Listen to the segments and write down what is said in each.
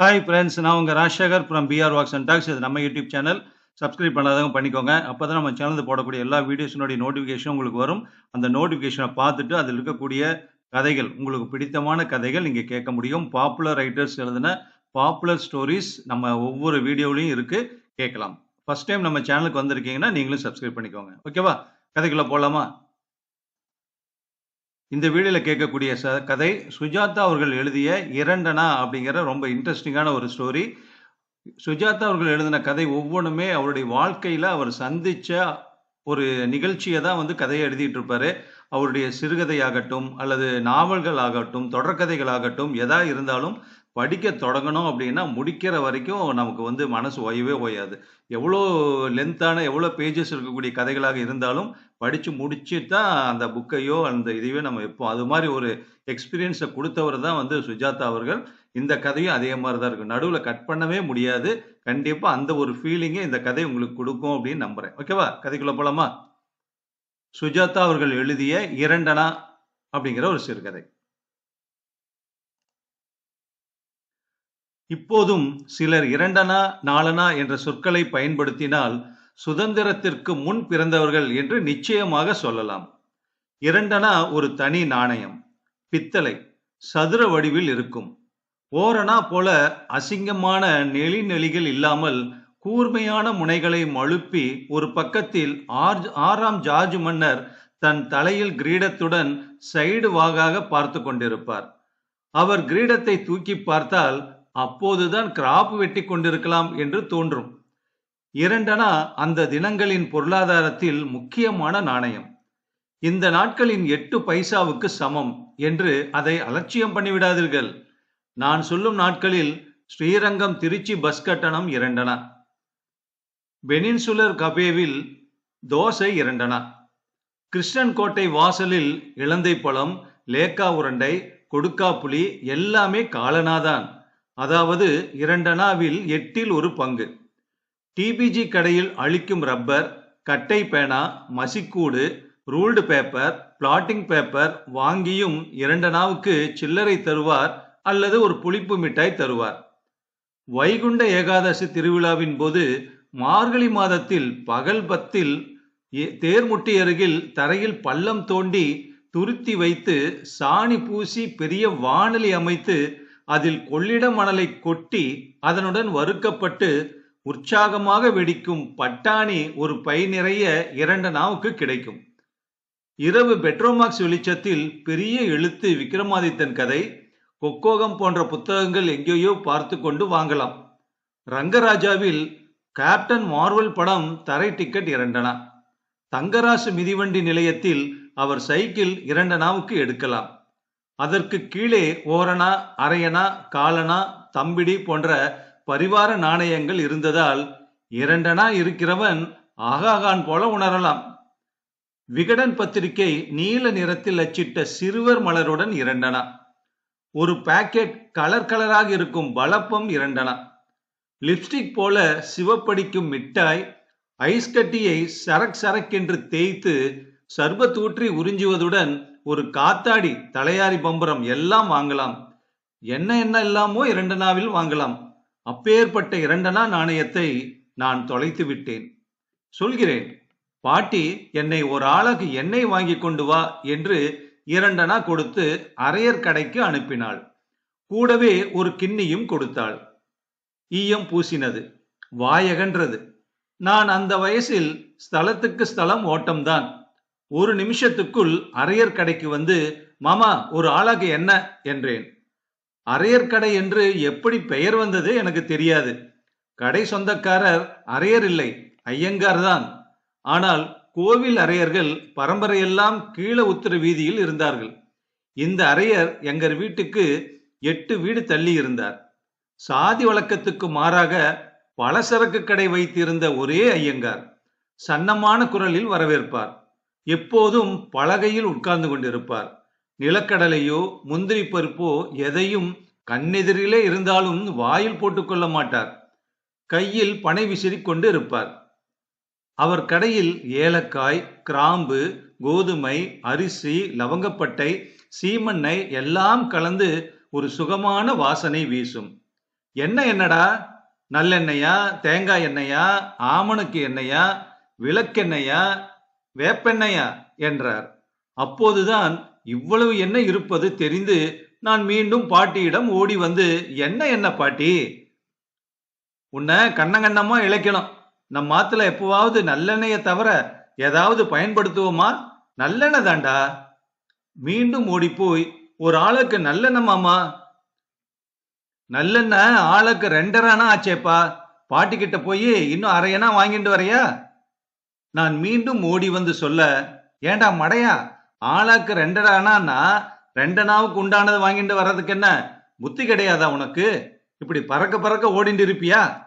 Hi friends நான் உங்கள் Rajasekar from PR Walks and Talks இது நம்ம யூடியூப் சேனல் சப்ஸ்கிரைப் பண்ணாதவங்க பண்ணிக்கோங்க. அப்போ தான் நம்ம சேனலில் போடக்கூடிய எல்லா வீடியோஸினுடைய நோட்டிஃபிகேஷன் உங்களுக்கு வரும். அந்த நோட்டிஃபிகேஷனை பார்த்துட்டு அதில் இருக்கக்கூடிய கதைகள் உங்களுக்கு பிடித்தமான கதைகள் நீங்கள் கேட்க முடியும். பாப்புலர் ரைட்டர்ஸ் எழுதின பாப்புலர் ஸ்டோரிஸ் நம்ம ஒவ்வொரு வீடியோலையும் இருக்குது கேட்கலாம். ஃபர்ஸ்ட் டைம் நம்ம சேனலுக்கு வந்திருக்கீங்கன்னா நீங்களும் சப்ஸ்கிரைப் பண்ணிக்கோங்க. ஓகேவா கதைக்குள்ளே போகலாமா இந்த வீடியோவில் கேட்கக்கூடிய ச கதை சுஜாதா அவர்கள் எழுதிய இரண்டனா அப்படிங்கிற ரொம்ப இன்ட்ரெஸ்டிங்கான ஒரு ஸ்டோரி சுஜாதா அவர்கள் எழுதின கதை ஒவ்வொன்றுமே அவருடைய வாழ்க்கையில் அவர் சந்தித்த ஒரு நிகழ்ச்சியை தான் வந்து கதையை எழுதிட்டு இருப்பாரு. அவருடைய சிறுகதையாகட்டும் அல்லது நாவல்கள் ஆகட்டும் தொடர்கதைகள் ஆகட்டும் எதா இருந்தாலும் படிக்க தொடங்கணும் அப்படின்னா முடிக்கிற வரைக்கும் நமக்கு வந்து மனசு ஓயவே ஓயாது. எவ்வளோ லென்த்தான எவ்வளோ பேஜஸ் இருக்கக்கூடிய கதைகளாக இருந்தாலும் படித்து முடிச்சு தான் அந்த புக்கையோ அந்த இதையோ நம்ம வைப்போம். அது மாதிரி ஒரு எக்ஸ்பீரியன்ஸை கொடுத்தவர் தான் வந்து சுஜாதா அவர்கள். இந்த கதையும் அதே மாதிரி தான் இருக்கும். நடுவில் கட் பண்ணவே முடியாது. கண்டிப்பாக அந்த ஒரு ஃபீலிங்கை இந்த கதை உங்களுக்கு கொடுக்கும் அப்படின்னு நம்புகிறேன் ஓகேவா கதைக்குள்ள போலாமா? சுஜாதா அவர்கள் எழுதிய இரண்டனா அப்படிங்கிற ஒரு சிறுகதை. இப்போதும் சிலர் இரண்டனா நாலனா என்ற சொற்களை பயன்படுத்தினால் சுதந்திரத்திற்கு முன் பிறந்தவர்கள் என்று நிச்சயமாக சொல்லலாம். இரண்டனா ஒரு தனி நாணயம் பித்தளை சதுர வடிவில் இருக்கும். ஓரணா போல அசிங்கமான நெளி நெளிகள் இல்லாமல் கூர்மையான முனைகளை மழுப்பி ஒரு பக்கத்தில் ஆர்ஜ் ஆறாம் ஜார்ஜ் மன்னர் தன் தலையில் கிரீடத்துடன் சைடு வாகாக பார்த்து கொண்டிருப்பார். அவர் கிரீடத்தை தூக்கி பார்த்தால் அப்போதுதான் கிராப் வெட்டி கொண்டிருக்கலாம் என்று தோன்றும். இரண்டனா அந்த தினங்களின் பொருளாதாரத்தில் முக்கியமான நாணயம். இந்த நாட்களின் எட்டு பைசாவுக்கு சமம் என்று அதை அலட்சியம் பண்ணிவிடாதீர்கள். நான் சொல்லும் நாட்களில் ஸ்ரீரங்கம் திருச்சி பஸ் கட்டணம் இரண்டனா. பெனின்சுலர் கபேவில் தோசை இரண்டனா. கிருஷ்ணன் கோட்டை வாசலில் இளந்தை பழம் லேக்கா உருண்டை கொடுக்காப்புளி எல்லாமே காலனாதான். அதாவது இரண்டனாவில் எட்டில் ஒரு பங்கு. டிபிஜி கடையில் அளிக்கும் ரப்பர் கட்டை பேனா மசிக்கூடு ரூல்டு பேப்பர் பிளாட்டிங் பேப்பர் வாங்கியும் இரண்டனாவுக்கு சில்லறை தருவார் அல்லது ஒரு புளிப்பு மிட்டாய் தருவார். வைகுண்ட ஏகாதசி திருவிழாவின் போது மார்கழி மாதத்தில் பகல் பத்தில் தேர்முட்டி அருகில் தரையில் பள்ளம் தோண்டி துருத்தி வைத்து சாணி பூசி பெரிய வானலி அமைத்து அதில் கொள்ளிட மணலை கொட்டி அதனுடன் வறுக்கப்பட்டு உற்சாகமாக வெடிக்கும் பட்டாணி ஒரு பை நிறைய இரண்டு நாவுக்கு கிடைக்கும். இரவு பெட்ரோமாக்ஸ் வெளிச்சத்தில் பெரிய எழுத்து விக்ரமாதித்தன் கதை கொக்கோகம் போன்ற புத்தகங்கள் எங்கேயோ பார்த்து கொண்டு வாங்கலாம். ரங்கராஜாவில் கேப்டன் மார்வல் படம் தரை டிக்கெட் இரண்டனா? தங்கராசு மிதிவண்டி நிலையத்தில் அவர் சைக்கிள் இரண்டனாவுக்கு எடுக்கலாம். அதற்கு கீழே ஓரணா அரையனா காலனா தம்பிடி போன்ற பரிவார நாணயங்கள் இருந்ததால் இரண்டனா இருக்கிறவன் ஆகாகான் போல உணரலாம். விகடன் பத்திரிகை நீல நிறத்தில் அச்சிட்ட சிறுவர் மலருடன் இரண்டனா. ஒரு பாக்கெட் கலர் கலராக இருக்கும் பலப்பம் இரண்டனா. லிப்ஸ்டிக் போல சிவப்படிக்கும் மிட்டாய் ஐஸ் கட்டியை சரக் சரக்கென்று தேய்த்து சர்பத்தூற்றி உறிஞ்சுவதுடன் ஒரு காத்தாடி தலையாரி பம்பரம் எல்லாம் வாங்கலாம். என்ன என்ன எல்லாமோ இரண்டனாவில் வாங்கலாம். அப்பேற்பட்ட இரண்டனா நாணயத்தை நான் தொலைத்து விட்டேன். சொல்கிறேன் பாட்டி என்னை ஒரு ஆளுக்கு எண்ணெய் வாங்கி கொண்டு வா என்று இரண்டனா கொடுத்து அரையர் கடைக்கு அனுப்பினாள். கூடவே ஒரு கிண்ணியும் கொடுத்தாள். ஈயம் பூசினது வாயகன்றது. நான் அந்த வயசில் ஸ்தலத்துக்கு ஸ்தலம் ஓட்டம்தான். ஒரு நிமிஷத்துக்குள் அரையர் கடைக்கு வந்து மாமா ஒரு ஆளாக என்ன? என்றேன். அரையர் கடை என்று எப்படி பெயர் வந்தது எனக்கு தெரியாது. கடை சொந்தக்காரர் அரையர் இல்லை ஐயங்கார் தான். ஆனால் கோவில் அரையர்கள் பரம்பரையெல்லாம் கீழ உத்தர வீதியில் இருந்தார்கள். இந்த அரையர் எங்கள் வீட்டுக்கு எட்டு வீடு தள்ளி இருந்தார். சாதி வழக்கத்துக்கு மாறாக பலசரக்கு கடை வைத்திருந்த ஒரே ஐயங்கார். சன்னமான குரலில் வரவேற்பார். எப்போதும் பலகையில் உட்கார்ந்து கொண்டிருப்பார். நிலக்கடலையோ முந்திரி பருப்போ எதையும் கண்ணெதிரிலே இருந்தாலும் வாயில் போட்டுக்கொள்ள மாட்டார். கையில் பனை விசிறி கொண்டு இருப்பார். அவர் கடையில் ஏலக்காய் கிராம்பு கோதுமை அரிசி லவங்கப்பட்டை சீமெண்ணெய் எல்லாம் கலந்து ஒரு சுகமான வாசனை வீசும். எண்ணெய் என்னடா? நல்லெண்ணெயா? தேங்காய் எண்ணெயா? ஆமணுக்கு எண்ணெயா? விளக்கெண்ணெயா? வேப்பெண்ணையா? என்றார். அப்போதுதான் இவ்வளவு எண்ணெய் இருப்பது தெரிந்து நான் மீண்டும் பாட்டியிடம் ஓடி வந்து என்ன என்ன பாட்டி? உன்னை கண்ணங்கண்ணமா இழைக்கணும். நம் மாத்துல எப்பவாவது நல்லெண்ணெயை தவிர ஏதாவது பயன்படுத்துவோமா? நல்லெண்ணெய் தாண்டா. மீண்டும் ஓடி போய் ஒரு ஆளுக்கு நல்லெண்ணெய் மாமா. நல்லெண்ணெய் ஆளுக்கு ரெண்டரானா ஆச்சேப்பா. பாட்டிக்கிட்ட போய் இன்னும் அரையனா வாங்கிட்டு வரையா? நான் மீண்டும் ஓடி வந்து சொல்ல ஏண்டா மடையா? ஆளாக்கு ரெண்டடானா ரெண்டனாவுக்கு உண்டானது வாங்கிட்டு வர்றதுக்கு என்ன புத்தி கிடையாதா உனக்கு? இப்படி பறக்க பறக்க ஓடிண்டு இருப்பியா?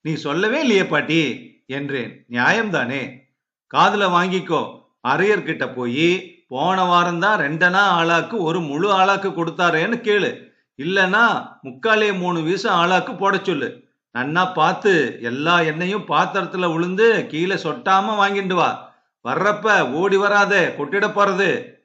நீ சொல்லவே இல்லையே பாட்டி என்றேன். நியாயம்தானே. காதுல வாங்கிக்கோ. அரையர்கிட்ட போய் போன வாரம் தான் ரெண்டனா ஆளாக்கு ஒரு முழு ஆளாக்கு கொடுத்தாரேன்னு கேளு. இல்லைன்னா முக்காலே மூணு வீசம் ஆளாக்கு போட சொல்லு. நன்னா பார்த்து எல்லா எண்ணெயும் பாத்திரத்துல விழுந்து கீழே சொட்டாம வாங்கிட்டு வா. வர்றப்ப ஓடி வராதே கொட்டிட போறது.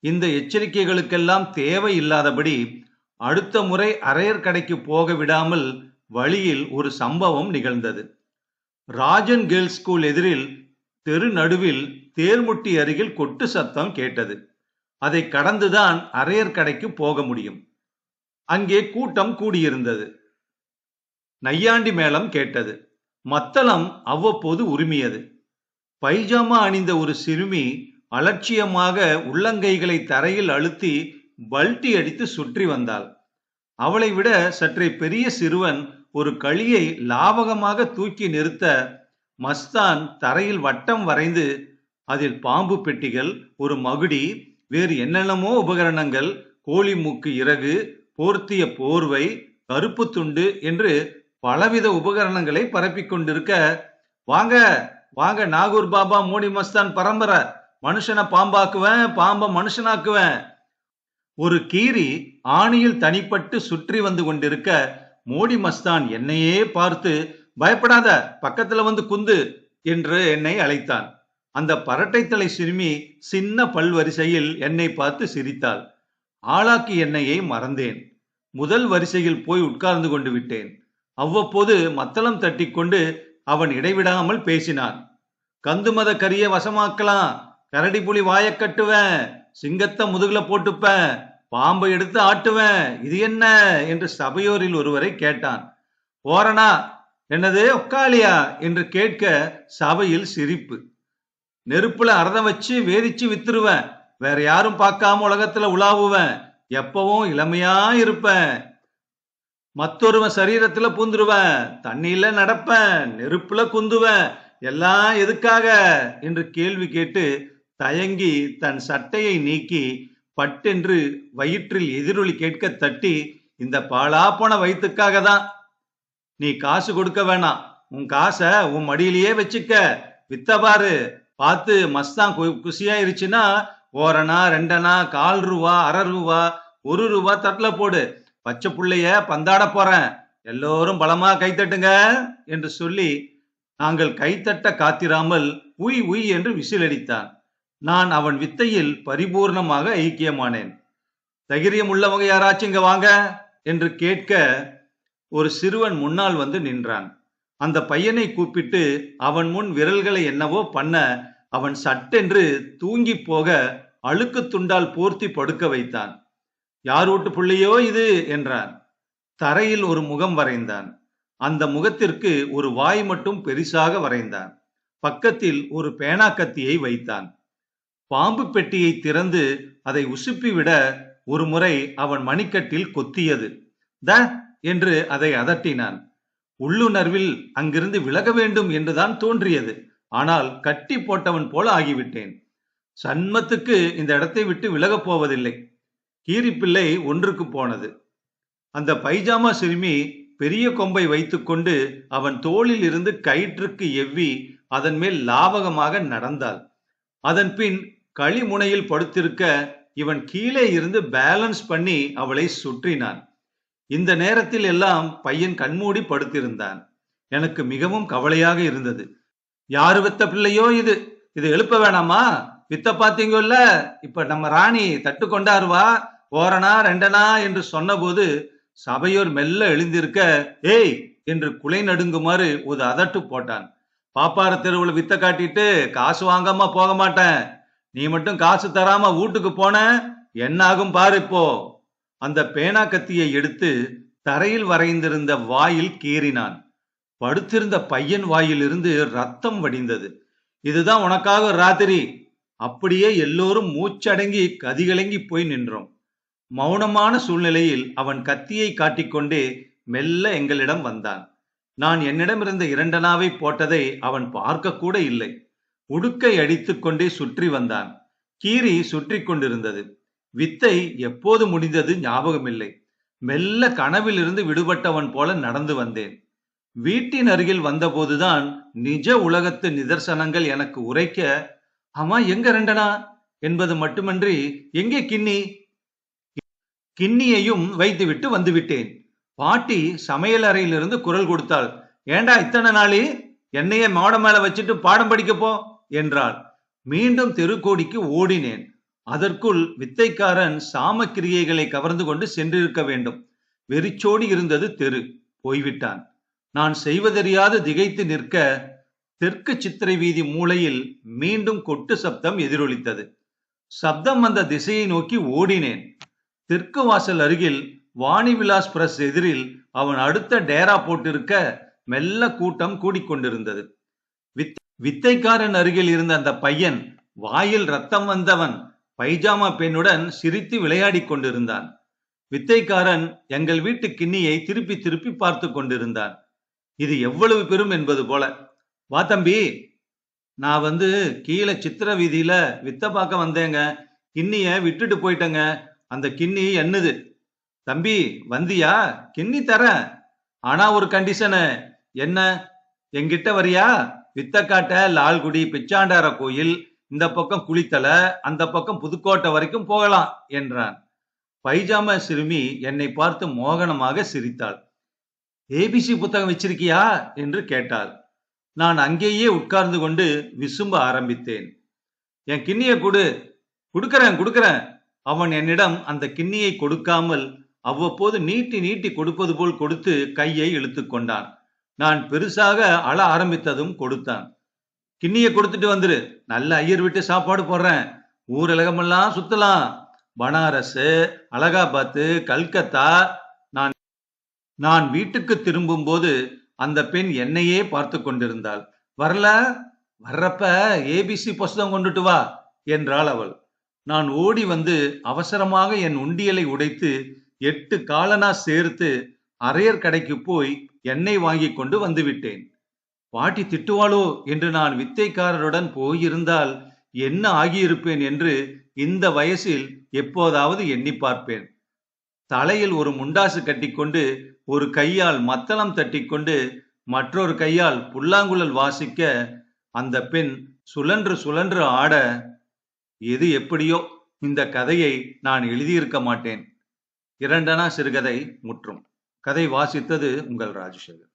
இந்த எச்சரிக்கைகளுக்கெல்லாம் தேவை இல்லாதபடி அடுத்த முறை அரையர் கடைக்கு போக விடாமல் வழியில் ஒரு சம்பவம் நிகழ்ந்தது. ராஜன் கேர்ள்ஸ் ஸ்கூல் எதிரில் தெரு நடுவில் தேர்முட்டி அருகில் கொட்டு சத்தம் கேட்டது. அதை கடந்துதான் அரையர் கடைக்கு போக முடியும். அங்கே கூட்டம் கூடியிருந்தது. நையாண்டி மேளம் கேட்டது. மத்தளம் அவ்வப்போது உரிமியது. பைஜாமா அணிந்த ஒரு சிறுமி அலட்சியமாக உள்ளங்கைகளை தரையில் அழுத்தி பல்ட்டி அடித்து சுற்றி வந்தாள். அவளை விட சற்றே பெரிய சிறுவன் ஒரு களியை லாவகமாக தூக்கி நிறுத்த மஸ்தான் தரையில் வட்டம் வரைந்து அதில் பாம்பு பெட்டிகள் ஒரு மகுடி வேறு என்னென்னமோ உபகரணங்கள் கோழி மூக்கு இறகு போர்த்திய போர்வை கருப்பு துண்டு என்று பலவித உபகரணங்களை பரப்பிக் கொண்டிருக்க வாங்க வாங்க நாகூர் பாபா மோடி மஸ்தான் பரம்பரை. மனுஷனை பாம்பாக்குவேன் பாம்ப மனுஷனாக்குவேன். ஒரு கீரி ஆணியில் தனிப்பட்டு சுற்றி வந்து கொண்டிருக்க மோடி மஸ்தான் என்னையே பார்த்து பயப்படாத பக்கத்துல வந்து குந்து என்று என்னை அழைத்தான். அந்த பரட்டைத்தலை சிறுமி சின்ன பல்வரிசையில் என்னை பார்த்து சிரித்தாள். ஆளாக்கி எண்ணெயை மறந்தேன். முதல் வரிசையில் போய் உட்கார்ந்து கொண்டு விட்டேன். அவ்வப்போது மத்தளம் தட்டிக்கொண்டு அவன் இடைவிடாமல் பேசினான். கந்து மத கரிய வசமாக்கலாம் கரடி புலி வாயக் கட்டுவேன் சிங்கத்தை முதுகுல போட்டுப்பேன் பாம்பை எடுத்து ஆட்டுவேன் இது என்ன? என்று சபையோரில் ஒருவரை கேட்டான். போறனா? என்னது ஒக்காளியா என்று கேட்க சபையில் சிரிப்பு. நெருப்புல அறதம் வச்சு வேதிச்சு வித்துருவேன் வேற யாரும் பார்க்காம உலகத்துல உலாவுவேன் எப்பவும் இளமையா இருப்பேன் மற்றொருவன் சரீரத்துல பூந்துருவன் தண்ணியில நடப்பேன் நெருப்புல குந்துவேன் எல்லாம் எதுக்காக? என்று கேள்வி கேட்டு தயங்கி தன் சட்டையை நீக்கி பட்டென்று வயிற்றில் எதிரொலி கேட்க தட்டி இந்த பாழா போன வயிற்றுக்காக தான். நீ காசு கொடுக்க வேணாம். உன் காசை உன் மடியிலேயே வச்சுக்க. வித்தபாரு பார்த்து மஸ்தான் கு- குசியாயிருச்சுன்னா ஓரணா ரெண்டனா கால் ரூபா அரை ரூபா ஒரு ரூபா தட்டில் போடு. பச்சை புள்ளைய பந்தாட போறேன். எல்லோரும் பலமா கைத்தட்டுங்க என்று சொல்லி நாங்கள் கைத்தட்ட காத்திராமல் உய் உய் என்று விசிலடித்தான். நான் அவன் வித்தையில் பரிபூர்ணமாக ஐக்கியமானேன். தைரியம் உள்ளவங்க யாராச்சும் இங்க வாங்க என்று கேட்க ஒரு சிறுவன் முன்னால் வந்து நின்றான். அந்த பையனை கூப்பிட்டு அவன் முன் விரல்களை என்னவோ பண்ண அவன் சட்டென்று தூங்கி போக அழுக்கு துண்டால் போர்த்தி படுக்க வைத்தான். யார் வீட்டு புள்ளையோ இது என்றான். தரையில் ஒரு முகம் வரைந்தான். அந்த முகத்திற்கு ஒரு வாய் மட்டும் பெரிசாக வரைந்தான். பக்கத்தில் ஒரு பேனா கத்தியை வைத்தான். பாம்பு பெட்டியை திறந்து அதை உசுப்பி விட ஒரு முறை அவன் மணிக்கட்டில் கொத்தியது. த என்று அதை அதட்டினான். உள்ளுணர்வில் அங்கிருந்து விலக வேண்டும் என்றுதான் தோன்றியது. ஆனால் கட்டி போட்டவன் போல ஆகிவிட்டேன். சன்மத்துக்கு இந்த இடத்தை விட்டு விலகப் போவதில்லை. கீரிப்பிள்ளை ஒன்றுக்கு போனது. அந்த பைஜாமா சிறுமி பெரிய கொம்பை வைத்துக்கொண்டு அவன் தோளில் இருந்து கயிற்றுக்கு எவ்வி அதன் மேல் லாவகமாக நடந்தாள். அதன் பின் களிமுனையில் படுத்திருக்க இவன் கீழே இருந்து பேலன்ஸ் பண்ணி அவளை சுற்றினான். இந்த நேரத்தில் எல்லாம் பையன் கண்மூடி படுத்திருந்தான். எனக்கு மிகவும் கவலையாக இருந்தது. யாரு வித்த பிள்ளையோ இது? இது எழுப்ப வேணாமா? வித்த பாத்தீங்கல்ல? இப்ப நம்ம ராணி தட்டு கொண்டாருவா ஓரணா ரெண்டனா என்று சொன்னபோது சபையோர் மெல்ல எழுந்திருக்க ஏய்! என்று குலை நடுங்குமாறு ஒரு அதட்டு போட்டான். பாப்பார தெருவுல வித்த காட்டிட்டு காசு வாங்காம போக மாட்டேன். நீ மட்டும் காசு தராம வீட்டுக்கு போன என்ன ஆகும் பாரு இப்போ. அந்த பேனா கத்தியை எடுத்து தரையில் வரைந்திருந்த வாயில் கீறினான். படுத்திருந்த பையன் வாயிலிருந்து ரத்தம் வடிந்தது. இதுதான் உனக்காக ராத்திரி. அப்படியே எல்லோரும் மூச்சடங்கி கதிகலங்கி போய் நின்றோம். மௌனமான சூழ்நிலையில் அவன் கத்தியை காட்டிக்கொண்டே மெல்ல எங்களிடம் வந்தான். நான் என்னிடமிருந்த இரண்டனாவை போட்டதை அவன் பார்க்க கூட இல்லை. உடுக்கை அடித்துக் கொண்டே சுற்றி வந்தான். கீரி சுற்றி கொண்டிருந்தது. வித்தை எப்போது முடிந்தது ஞாபகமில்லை. மெல்ல கனவிலிருந்து விடுபட்டவன் போல நடந்து வந்தேன். வீட்டின் அருகில் வந்தபோதுதான் நிஜ உலகத்து நிதர்சனங்கள் எனக்கு உரைக்க அம்மா எங்க ரெண்டனா என்பது மட்டுமன்றி எங்கே கிண்ணி கிண்ணியையும் வைத்துவிட்டு வந்துவிட்டேன். பாட்டி சமையல் அறையிலிருந்து குரல் கொடுத்தாள். ஏண்டா இத்தனை நாளே? என்னையே மாட மேல வச்சுட்டு பாடம் படிக்கப்போ? என்றாள். மீண்டும் தெருக்கோடிக்கு ஓடினேன். அதற்குள் வித்தைக்காரன் சாமக்கிரியைகளை கவர்ந்து கொண்டு சென்றிருக்க வேண்டும். வெறிச்சோடி இருந்தது தெரு. போய்விட்டான். நான் செய்வதறியாது திகைத்து நிற்க தெற்கு சித்திரை வீதி மூலையில் மீண்டும் கொட்டு சப்தம் எதிரொலித்தது. சப்தம் வந்த திசையை நோக்கி ஓடினேன். தெற்கு வாசல் அருகில் வாணி விலாஸ் பிரஸ் எதிரில் அவன் அடுத்த டேரா போட்டிருக்க மெல்ல கூட்டம் கூடிக்கொண்டிருந்தது. வித் வித்தைக்காரன் அருகில் இருந்த அந்த பையன் வாயில் ரத்தம் வந்தவன் பைஜாமா பெண்ணுடன் சிரித்து விளையாடிக் கொண்டிருந்தான். வித்தைக்காரன் எங்கள் வீட்டு கிண்ணியை திருப்பி திருப்பி பார்த்து கொண்டிருந்தான். இது எவ்வளவு பெரும் என்பது போல. வா தம்பி நான் வந்து கீழே சித்திர வீதியில வித்த பார்க்க வந்தேங்க. கிண்ணிய விட்டுட்டு போயிட்டேங்க. அந்த கிண்ணி என்னது? தம்பி வந்தியா? கிண்ணி தரேன். ஆனா ஒரு கண்டிஷனு என்ன? எங்கிட்ட வரியா? வித்தக்காட்டை லால்குடி பிச்சாண்டார கோயில் இந்த பக்கம் குளித்தலை அந்த பக்கம் புதுக்கோட்டை வரைக்கும் போகலாம் என்றான். பைஜாமா சிறுமி என்னை பார்த்து மோகனமாக சிரித்தாள். ஏபிசி புத்தகம் வச்சிருக்கியா? என்று கேட்டாள். நான் அங்கேயே உட்கார்ந்து கொண்டு விசும்ப ஆரம்பித்தேன். என் கிண்ணிய கொடு. கொடுக்கறேன் கொடுக்கறேன். அவன் என்னிடம் அந்த கிண்ணியை கொடுக்காமல் அவ்வப்போது நீட்டி நீட்டி கொடுப்பது போல் கொடுத்து கையை இழுத்து கொண்டான். நான் பெருசாக அழ ஆரம்பித்ததும் கொடுத்தான். கிண்ணியை கொடுத்துட்டு வந்துரு. நல்ல ஐயர் விட்டு சாப்பாடு போடுறேன். ஊரலகமெல்லாம் சுத்தலாம். பனாரஸ் அலகாபாத்து கல்கத்தா. நான் நான் வீட்டுக்கு திரும்பும்போது அந்த பெண் என்னையே பார்த்து கொண்டிருந்தாள். வரல. வர்றப்ப ஏபிசி புஸ்தகம் கொண்டுட்டு வா என்றாள் அவள். நான் ஓடி வந்து அவசரமாக என் உண்டியலை உடைத்து எட்டு காலனா சேர்த்து அரையர் கடைக்கு போய் எண்ணெய் வாங்கி கொண்டு வந்துவிட்டேன். பாட்டி திட்டுவாளோ என்று நான் வித்தைக்காரருடன் போயிருந்தால் என்ன ஆகியிருப்பேன் என்று இந்த வயசில் எப்போதாவது எண்ணி பார்ப்பேன். தலையில் ஒரு முண்டாசு கட்டிக்கொண்டு ஒரு கையால் மத்தளம் தட்டிக்கொண்டு மற்றொரு கையால் புல்லாங்குழல் வாசிக்க அந்த பெண் சுழன்று சுழன்று ஆட எது எப்படியோ இந்த கதையை நான் எழுதியிருக்க மாட்டேன். இரண்டனா சிறுகதை முற்றும். கதை வாசித்தது உங்கள் ராஜசேகர்.